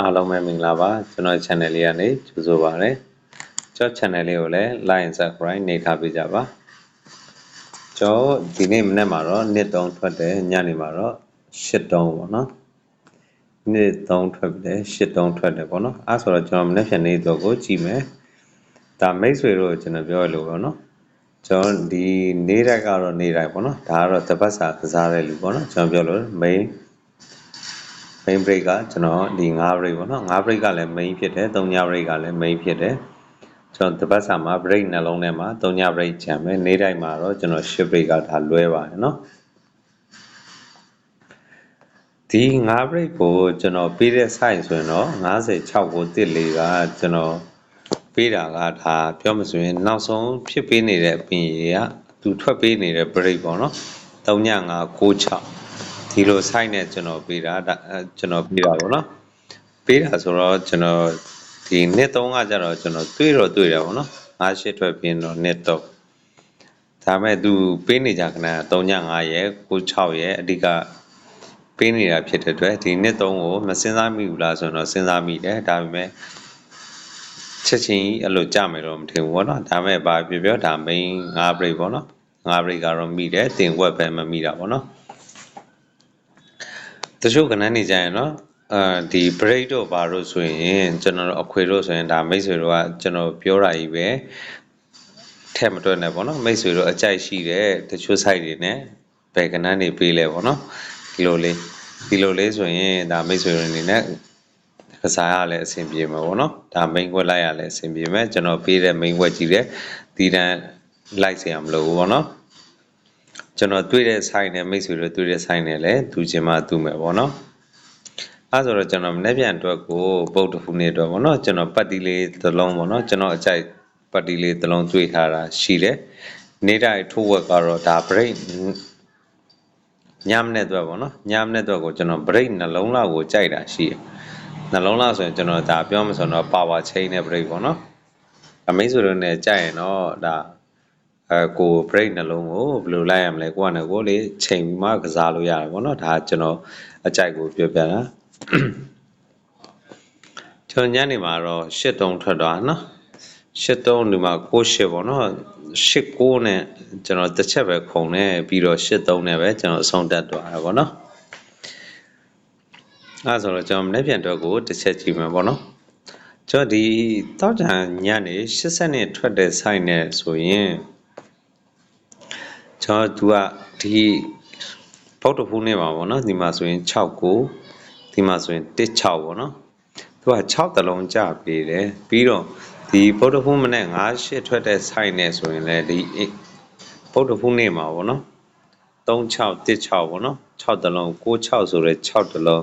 အားလုံးပဲမင်္ဂလာပါကျွန်တော် channel လေးကနေကြိုဆိုပါရစေကျွန်တော် channel လေးကိုလည်း like and subscribe နှိပ်ထားပေးကြပါကျွန်တော်ဒီနေ့မနေ့မှာတော့နှစ်တုံးထွက်တယ်ညနေမှာတော့ရှစ်တုံးပေါ့နော်နှစ်တုံးထွက်တယ်ရှစ်တုံးထွက်တယ်ပေါ့နော်အဲဆိုတော့ကျွန်တော်မနေ့ဖြန်နေ့တော့ကိုကြည့်မယ်ဒါမိတ်ဆွေတို့ကျွန်တော်ပြောရလို့ပေါ့နော်ကျွန်တော်ဒီနေ့ရက်ကတော့နေ့တိုင်းပေါ့နော်ဒါကတော့တပတ်စာကစားတဲ့လူပေါ့နော်ကျွန်တော်ပြောလို့ main main break ကကျွန်တော်ဒီ9 break ပေါ့နော်9 break ကလည်း main ဖြစ်တယ်3ည break ကလည်း main ဖြစ်တယ်ကျွန်တော်တပတ်စာမှာ break နှလုံးထဲမှာ3ည break ချန်မယ်နေ့တိုင်းမှာတော့ကျွန်တော်10 break ကဒါလွဲပါတယ်နော်ဒီ9 break ကိုကျွန်တော်ပေးတဲ့ size ဆိုရင်တော့56ကိုတစ်လေးကကျွန်တော်ပေးတာကဒါပြောမဆိုရင်နောက်ဆုံးဖြစ်ပေးနေတဲ့အပြင်ရေကသူထွက်ပေးနေတဲ့ break ပေါ့နော်3ည9 96 ဒီလို site နဲ့ကျွန်တော်ပေးတာဒါကျွန်တော်ပေးတာပေါ့နော်ပေးတာဆိုတော့ကျွန်တော်ဒီနှစ်သုံးကကြတော့ကျွန်တော်တွေးတော့တွေးတယ်ပေါ့နော်၅ရှစ်ထွက်ပြီးတော့နှစ်တော့ဒါမဲ့သူပေးနေကြခဏ3ည5ရက်96ရက်အဓိကပေးနေတာဖြစ်တဲ့အတွက်ဒီနှစ်သုံးကိုမစင်စားမိဘူးလားဆိုတော့စဉ်းစားမိတယ်ဒါပေမဲ့ချက်ချင်းအဲ့လိုကြမယ်တော့မထင်ဘူးပေါ့နော်ဒါမဲ့ဘာပြောပြောဒါ main 5 break ပေါ့နော်5 break ကတော့မိတယ်တင်ဝက်ပဲမမိတာပေါ့နော် တချို့ကဏ္ဍနေကြရင်နော်အာဒီ break တော့ဘာလို့ဆိုရင်ကျွန်တော်တို့အခွေတို့ဆိုရင်ဒါမိတ်ဆွေတို့ကကျွန်တော်ပြောတာကြီးပဲထက်မတွက်နဲ့ပေါ့နော်မိတ်ဆွေတို့အကြိုက်ရှိတယ်တချို့ site တွေနဲ့ဘယ်ကဏ္ဍနေပေးလဲပေါ့နော်ဒီလိုလေးဒီလိုလေးဆိုရင်ဒါမိတ်ဆွေတို့အနေနဲ့ကစားရလဲအဆင်ပြေမှာပေါ့နော်ဒါ main ခွက်လိုက်ရလဲအဆင်ပြေမယ်ကျွန်တော်ပေးတဲ့ main ခွက်ကြည့်တယ်ဒီတန်းလိုက်เสียမလို့ဘူးပေါ့နော် ကျွန်တော်တွေ့တဲ့ site နဲ့မိတ်ဆွေတို့တွေ့တဲ့ site နဲ့လည်းသူချင်းမှသူ့မယ်ပေါ့နော်အဲဆိုတော့ကျွန်တော်မနေ့ပြန်အတွက်ကိုပုတ်တခုနေအတွက်ပေါ့နော်ကျွန်တော်ပတ်တီလေးတစ်လုံးပေါ့နော်ကျွန်တော်အကြိုက်ပတ်တီလေးတစ်လုံးတွေ့ထားတာရှိတယ်နေ့တိုင်းထိုးဝက်ကတော့ဒါ break ညမနဲ့အတွက်ပေါ့နော်ညမနဲ့အတွက်ကိုကျွန်တော် break နှလုံးလောက်ကိုကြိုက်တာရှိတယ်နှလုံးလောက်ဆိုရင်ကျွန်တော်ဒါပြောမှဆိုတော့ power chain နဲ့ break ပေါ့နော်အမိတ်ဆိုတော့ねကြိုက်ရင်တော့ဒါ အဲကို break နှလုံးကိုဘယ်လိုလိုက်ရမလဲကိုကလည်းကိုလေချိန်ပြီးမှကစားလို့ရတယ်ပေါ့နော်ဒါကျွန်တော်အကြိုက်ကိုပြောပြတာကျွန်တော်ညနေမှာတော့ရှစ်တုံးထွက်သွားနော်ရှစ်တုံးဒီမှာကိုရှစ်ပေါ့နော်ရှစ်ကိုနဲ့ကျွန်တော်တစ်ချက်ပဲခုံနေပြီးတော့ရှစ်တုံးနဲ့ပဲကျွန်တော်အဆုံးတက်သွားတာပေါ့နော်အဲဆိုတော့ကျွန်တော်မနေ့ပြန်တော့ကိုတစ်ချက်ကြည့်မှာပေါ့နော်ကျွန်တော်ဒီတောက်တန်ညနေ80နဲ့ထွက်တဲ့ site နဲ့ဆိုရင် ကျွန်တော်သူကဒီပုတ်တဖူးနေပါပေါ့နော်ဒီမှာဆိုရင်6ကိုဒီမှာဆိုရင်16ပေါ့နော်သူက6တလုံးကြပေးတယ်ပြီးတော့ဒီပုတ်တဖူးမနဲ့9 8ထွက်တဲ့ site နဲ့ဆိုရင်လည်းဒီပုတ်တဖူးနေမှာပေါ့နော်36 16ပေါ့နော်6တလုံး96ဆိုတဲ့6တလုံး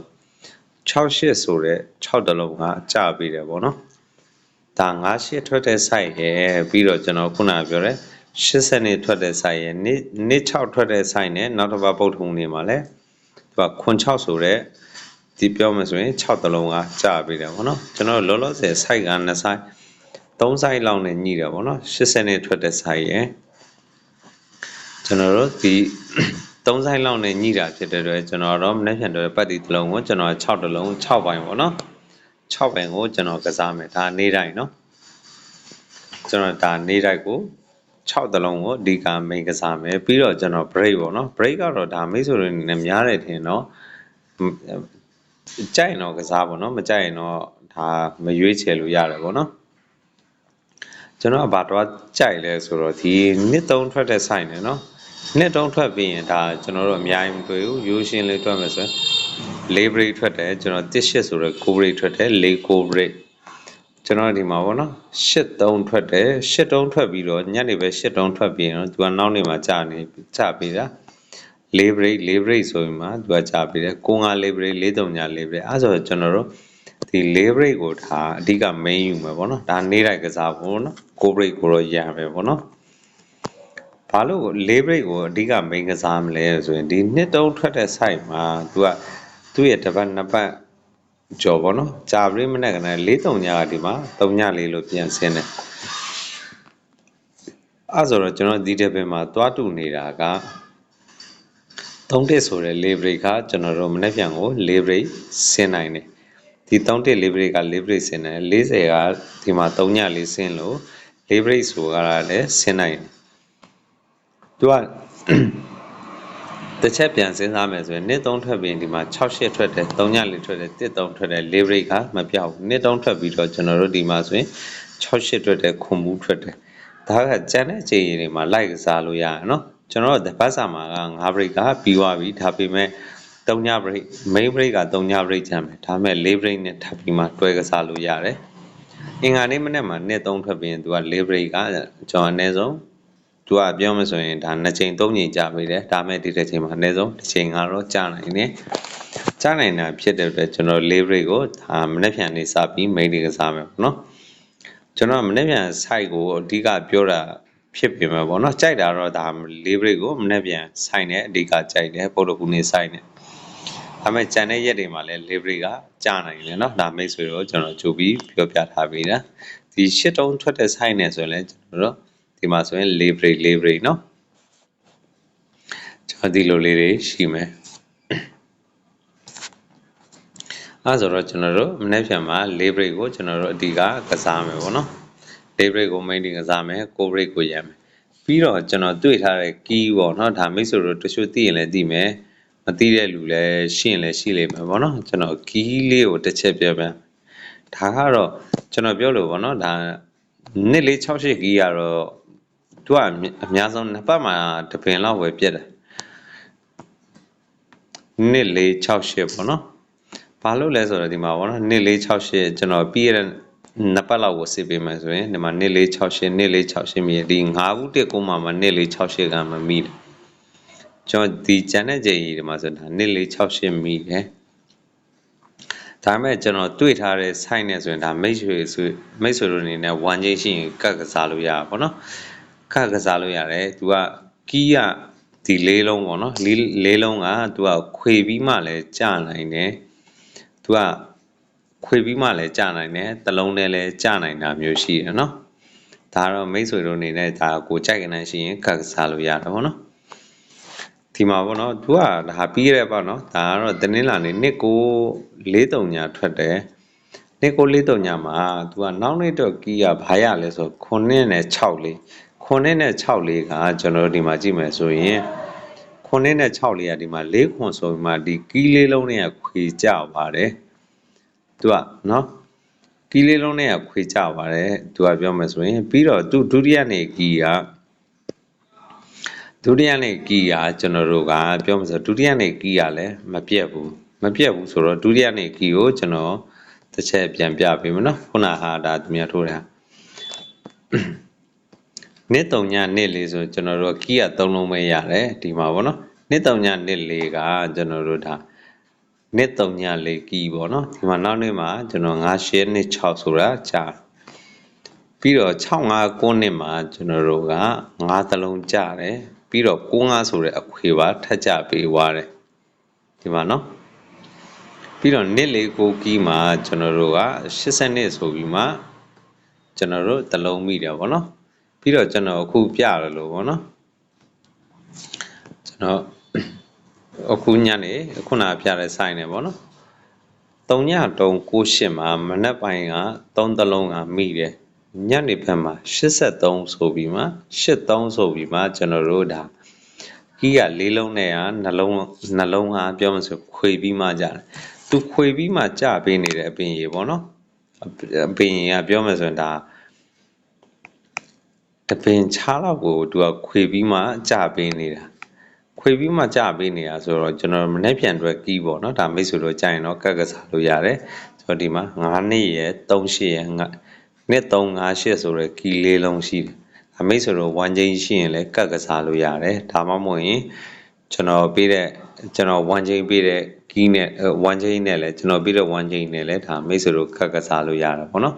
68ဆိုတဲ့6တလုံးကကြပေးတယ်ပေါ့နော်ဒါ9 8ထွက်တဲ့ site ရယ်ပြီးတော့ကျွန်တော်ခုနပြောတဲ့ 80နှစ်ထွက်တဲ့ site ရယ်နေ့နေ့6ထွက်တဲ့ site နဲ့နောက်တစ်ပတ်ပုတ်ထုံနေမှာလဲသူကခွန်6ဆိုတဲ့ဒီပြောမှဆိုရင်6တလုံးကကြာပေးတယ်ဗောနော်ကျွန်တော်လောလောဆယ် site က2 site 3 site လောက်နဲ့ညှိတယ်ဗောနော်80နှစ်ထွက်တဲ့ site ရယ်ကျွန်တော်တို့ဒီ3 site လောက်နဲ့ညှိတာဖြစ်တဲ့အတွက်ကျွန်တော်တော့မနေ့ပြန်တော့ပတ်တီတလုံးကိုကျွန်တော်6တလုံး6ပိုင်းဗောနော်6ပိုင်းကိုကျွန်တော်ကစားမယ်ဒါနေ့တိုင်းเนาะကျွန်တော်ဒါနေ့တိုင်းကို 6တလုံးကိုအဓိက main ကစားမယ်ပြီးတော့ကျွန်တော် break ပေါ့နော် break ကတော့ဒါမိတ်ဆွေတွေအနေနဲ့များတယ်ထင်တော့ကြိုက်ရင်တော့ကစားပေါ့နော်မကြိုက်ရင်တော့ဒါမရွေးချယ်လို့ရတယ်ပေါ့နော်ကျွန်တော်ကဘာတော့ကြိုက်လဲဆိုတော့ဒီနှစ်သုံးထွက်တဲ့ site နဲ့နော်နှစ်သုံးထွက်ပြီးရင်ဒါကျွန်တော်တို့အများကြီးမတွေ့ဘူးရိုးရှင်းလေးထွက်မယ်ဆိုရင်၄ break ထွက်တယ်ကျွန်တော်တစ်ရှစ်ဆိုတော့9 break ထွက်တယ်၄9 break ကျွန်တော်ဒီမှာပေါ့နော်ရှစ်တုံးထွက်တယ်ရှစ်တုံးထွက်ပြီးတော့ညနေပဲရှစ်တုံးထွက်ပြီးတော့သူကနောက်နေမှာကြာနေကြာပြီးတာ၄ break ၄ break ဆိုရင်မှသူကကြာပြီးတယ်ကိုငါ၄ break ၄တုံညာ၄ break အဲဆိုကျွန်တော်တို့ဒီ၄ break ကိုဒါအဓိက main ယူမယ်ပေါ့နော်ဒါနေ့တိုက်ကစားဖို့နော်9 break ကိုတော့ရမယ်ပေါ့နော်ဘာလို့၄ break ကိုအဓိက main ကစားမလဲဆိုရင်ဒီနှစ်တုံးထွက်တဲ့ site မှာသူကသူ့ရဲ့တစ်ပတ်နှစ်ပတ် ကြော်ပေါ့နော်ကြာပြီးမနေ့ကလည်း၄တုံညာကဒီမှာတုံညာလေးလို့ပြန်ဆင်းတယ်အဲဆိုတော့ကျွန်တော်ဒီတဲ့ဘက်မှာသွားတူနေတာက3တက်ဆိုတဲ့ leverage ကကျွန်တော်တို့မနေ့ပြန်ကို leverage ဆင်းနိုင်တယ်ဒီဒီ31 libre က libre ဆင်းတယ်40ကဒီမှာ3ညလေးဆင်းလို့ libre ဆိုရတာလည်းဆင်းနိုင်တယ်သူက တစ်ချက်ပြန်စဉ်းစားမယ်ဆိုရင်နှစ်3ထွက်ပြီးဒီမှာ6ရှစ်ထွက်တယ်3ညလေးထွက်တယ်1 3ထွက်တယ် libre ကမပြောက်ဘူးနှစ်3ထွက်ပြီးတော့ကျွန်တော်တို့ဒီမှာဆိုရင်6ရှစ်ထွက်တယ်ခွန်မှုထွက်တယ်ဒါကကျန်တဲ့ချိန်တွေမှာလိုက်ကစားလို့ရရနော်ကျွန်တော်တို့တပတ်စာမှာက9 break ကပြီးသွားပြီဒါပေမဲ့3ည break main break က3ည break ချမ်းမယ်ဒါပေမဲ့4 break နဲ့ထပ်ပြီးမှတွဲကစားလို့ရတယ်အင်္ဂါနေ့မနေ့မှာနှစ်3ထွက်ပြီးရင်သူက4 break ကကျွန်တော်အနည်းဆုံး သူကပြောမှဆိုရင်ဒါ2ချိန်3ချိန်ကြာပြီတယ်ဒါမဲ့ဒီတစ်ချိန်မှာအနည်းဆုံးတစ်ချိန်ကတော့ကြာနိုင်တယ်ကြာနိုင်တာဖြစ်တဲ့အတွက်ကျွန်တော်4 break ကိုဒါမနေ့ပြန်နေစပြီး main တွေကစားမယ်ပေါ့နော်ကျွန်တော်မနေ့ပြန် site ကိုအဓိကပြောတာဖြစ်ပေမဲ့ပေါ့နော်ကြိုက်တာတော့ဒါလေးဘရိတ်ကိုမနေ့ပြန်ဆိုင်တယ်အဓိကကြိုက်တယ်ပုတ်တကူနေဆိုင်တယ်ဒါပေမဲ့ကြံတဲ့ရက်တွေမှာလည်းလေးဘရိတ်ကကြာနိုင်တယ်နော်ဒါမိတ်ဆွေတို့ကျွန်တော်ကြိုပြီးပြောပြထားပြီးတာဒီရှစ်တုံးထွက်တဲ့ဆိုင်နေဆိုရင်လည်းကျွန်တော်တို့ ဒီမှာဆိုရင်လေးဘရိတ်လေးဘရိတ်နော်ကျွန်တော်ဒီလိုလေးတွေရှိမယ်အဲဆိုတော့ကျွန်တော်တို့မနေ့ပြန်မှာလေးဘရိတ်ကိုကျွန်တော်တို့အဓိကကစားမယ်ပေါ့နော်၄ break ကို main ကစားမယ်9 break ကိုရမယ်ပြီးတော့ကျွန်တော်တွေ့ထားတဲ့ key ပေါ့နော်ဒါမိတ်ဆွေတို့တချို့သိရင်လည်းသိမယ်မသိတဲ့လူလည်းရှိရင်လည်းရှိလိမ့်မယ်ပေါ့နော်ကျွန်တော် key လေးကိုတစ်ချက်ပြောပြဒါကတော့ကျွန်တော်ပြောလို့ပေါ့နော်ဒါနှစ်လေး68 key ကတော့ သူကအများဆုံးနှစ်ပတ်မှာတပင်လောက်ပဲပြက်တယ်နှစ်လေး68ပေါ့နော်ဘာလို့လဲဆိုတော့ဒီမှာပေါ့နော်နှစ်လေး68ကျွန်တော်ပြီးရတဲ့နှစ်ပတ်လောက်ကိုစစ်ပေးမယ်ဆိုရင်ဒီမှာနှစ်လေး68နှစ်လေး68မိဒီ9ခုတက်ကိုမှမနှစ်လေး68ကမမိတယ်ကျွန်တော်ဒီကျန်တဲ့ချိန်ကြီးဒီမှာဆိုဒါနှစ်လေး68မိတယ်ဒါပေမဲ့ကျွန်တော်တွေ့ထားတဲ့ site နဲ့ဆိုရင်ဒါမိတ်ဆွေဆိုမိတ်ဆွေတို့အနေနဲ့ one ချင်းရှိရင်ကတ်ကစားလို့ရပါဘောနော် ကတ်ကစားလို့ရတယ်သူကကီးရဒီလေးလုံးပေါ့နော်လေးလေးလုံးကသူကခွေပြီးမှလည်းကြာနိုင်တယ်သူကခွေပြီးမှလည်းကြာနိုင်တယ်တလုံးနဲ့လည်းကြာနိုင်တာမျိုးရှိတယ်နော်ဒါတော့မိတ်ဆွေတို့အနေနဲ့ဒါကိုကြိုက်ကနေရှိရင်ကတ်စားလို့ရတယ်ပေါ့နော်ဒီမှာပေါ့နော်သူကဒါပြီးရဲပေါ့နော်ဒါကတော့တနင်္လာနေ့နှစ်ကို43ညထွက်တယ်နှစ်ကို43ညမှာသူကနောက်နေ့တော့ကီးရဘာရလဲဆို9နဲ့6လေး 9နဲ့6လေးကကျွန်တော်တို့ဒီမှာကြည့်မယ်ဆိုရင်9နဲ့6လေးကဒီမှာ4ခွန်ဆိုပြီးမှဒီကီးလေးလုံးနဲ့ခွေကြပါတယ်သူကနော်ကီးလေးလုံးနဲ့ခွေကြပါတယ်သူကပြောမယ်ဆိုရင်ပြီးတော့သူဒုတိယနေ့ကီးကဒုတိယနေ့ကီးကကျွန်တော်တို့ကပြောမယ်ဆိုဒုတိယနေ့ကီးကလည်းမပြတ်ဘူးမပြတ်ဘူးဆိုတော့ဒုတိယနေ့ကီးကိုကျွန်တော်တစ်ချက်ပြန်ပြပေးမယ်နော်ခုနဟာဒါသူများထိုးတာ နှစ်တုံညနှစ်လေးဆိုကျွန်တော်တို့ကီးက၃လုံးပဲရတယ်ဒီမှာပေါ့နော်နှစ်တုံညနှစ်လေးကကျွန်တော်တို့ဒါနှစ်3ညလေးကီပေါ့နော်ဒီမှာနောက်နေ့မှာကျွန်တော်9ရှယ်နှစ်6ဆိုတာကြာပြီးတော့6 5 9နှစ်မှာကျွန်တော်တို့က9သလုံးကြာတယ်ပြီးတော့9 5ဆိုတဲ့အခွေပါထပ်ကြပေးသွားတယ်ဒီမှာနော်ပြီးတော့နှစ်လေးကိုကီမှာကျွန်တော်တို့က80နှစ်ဆိုပြီးမှကျွန်တော်တို့သလုံးမိတယ်ဗောနော် ပြီးတော့ကျွန်တော်အခုပြရလို့ဗောနော်ကျွန်တော်အခုညနေခုနပြတဲ့ဆိုင်နေပေါ့နော်3ညတုံ68မှာမနက်ပိုင်းက3သလုံးကမိတယ်ညနေဘက်မှာ83ဆိုပြီးမှ83ဆိုပြီးမှကျွန်တော်တို့ဒါကြီးကလေးလုံးနဲ့ကနှလုံးနှလုံးကပြောမှဆိုခွေပြီးမှကြတယ်သူခွေပြီးမှကြပေးနေတဲ့အပင်ရေပေါ့နော်အပင်ရေကပြောမှဆိုရင်ဒါ တပင်ချားလောက်ကိုသူကခွေပြီးမှကြပေးနေတာခွေပြီးမှကြပေးနေတာဆိုတော့ကျွန်တော်မနေ့ပြန်အတွက်ကီးပေါ့နော်ဒါမိတ်ဆွေတို့ကြာရင်တော့ကတ်ကစားလို့ရတယ်ကျွန်တော်ဒီမှာ9နှစ်ရယ်3ရှစ်ရယ်နှစ်3 5ရှစ်ဆိုတော့ကီးလေးလုံးရှိတယ်အမိတ်ဆွေတို့1ချင်းရှိရင်လည်းကတ်ကစားလို့ရတယ်ဒါမှမဟုတ်ရင်ကျွန်တော်ပေးတဲ့ကျွန်တော်1ချင်းပေးတဲ့ကီးနဲ့1ချင်းနဲ့လည်းကျွန်တော်ပေးတဲ့1ချင်းနဲ့လည်းဒါမိတ်ဆွေတို့ကတ်ကစားလို့ရတယ်ပေါ့နော်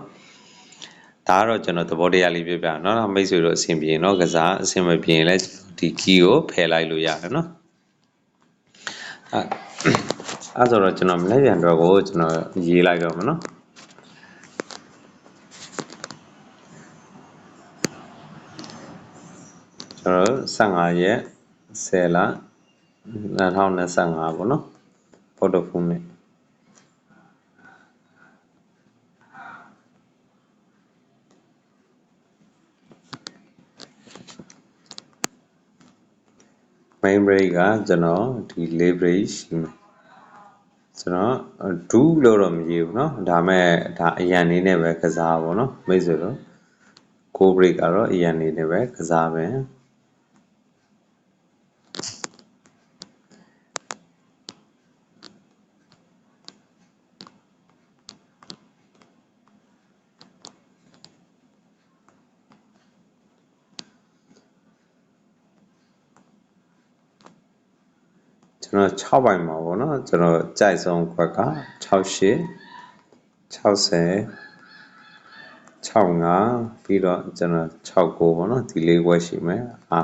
ဒါကတော့ကျွန်တော်သဘောတရားလေးပြပြเนาะမိတ်ဆွေတို့အဆင်ပြေเนาะကစားအဆင်မပြေရင်လည်းဒီ key ကိုဖယ်လိုက်လို့ရတယ်เนาะအဲအဲဆိုတော့ကျွန်တော်မနေ့ပြန်တော့ကိုကျွန်တော်ရေးလိုက်တော့မယ်เนาะကျွန်တော်15ရက်10လ2025ပေါ့เนาะဖော်တိုဖုန်းနဲ့ main break ကကျွန်တော်ဒီ4 break ရှိမယ်ကျွန်တော်ဒူးလို့တော့မရဘူးเนาะဒါမဲ့ဒါအရန်နေနဲ့ပဲကစားပါเนาะမိတ်ဆွေတို့6 break ကတော့အရန်နေနဲ့ပဲကစားမ ကျွန်တော်6ပိုင်မှာပေါ့နော်ကျွန်တော်ကြိုက်ဆုံးခွက်က68 60 65ပြီးတော့ကျွန်တော်69ပေါ့နော်ဒီလေးခွက်ရှိမယ်အာ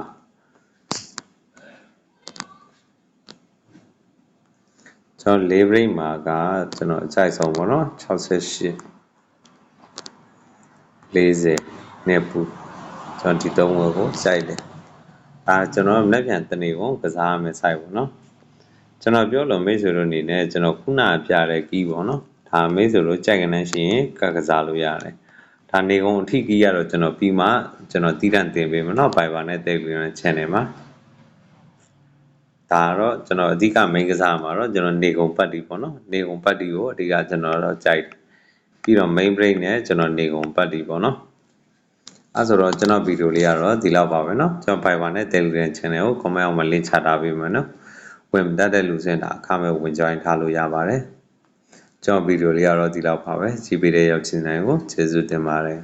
ကျွန်တော်လေးဘရိတ်မှာကကျွန်တော်အကြိုက်ဆုံးပေါ့နော်68 40နဲ့ပူကျွန်တော်ဒီသုံးဝက်ကိုစိုက်တယ်အာကျွန်တော်လက်ပြန်တနေကုန်ကစားရမယ်စိုက်ပေါ့နော် ကျွန်တော်ပြောလို့မိတ်ဆွေတို့အနေနဲ့ကျွန်တော်ခုနပြတဲ့ကီးပေါ့နော်ဒါမိတ်ဆွေတို့ကြိုက်ကနေရှိရင်ကကစားလို့ရတယ်ဒါနေကုန်အထိကီးရတော့ကျွန်တော်ပြီးမှကျွန်တော်တီးတန့်တင်ပေးမယ်နော် Viber နဲ့ Telegram channel မှာဒါတော့ကျွန်တော်အဓိက main ကစားမှာတော့ကျွန်တော်နေကုန်ပတ်တီပေါ့နော်နေကုန်ပတ်တီကိုအဓိကကျွန်တော်တော့ကြိုက်တယ်ပြီးတော့ main break နဲ့ကျွန်တော်နေကုန်ပတ်တီပေါ့နော်အဲဆိုတော့ကျွန်တော်ဗီဒီယိုလေးကတော့ဒီလောက်ပါပဲเนาะကျွန်တော် Viber နဲ့ Telegram channel ကို comment အောက်မှာ link ချထားပေးမယ်เนาะ ဝင်မတတ်တဲ့လူစင်တာအခမဲ့ဝင် join ထားလို့ရပါတယ်ကျွန်တော်ဗီဒီယိုလေးကတော့ဒီလောက်ပါပဲကြည့်ပေးတဲ့ရောက်ချင်တိုင်းကိုကျေးဇူးတင်ပါတယ်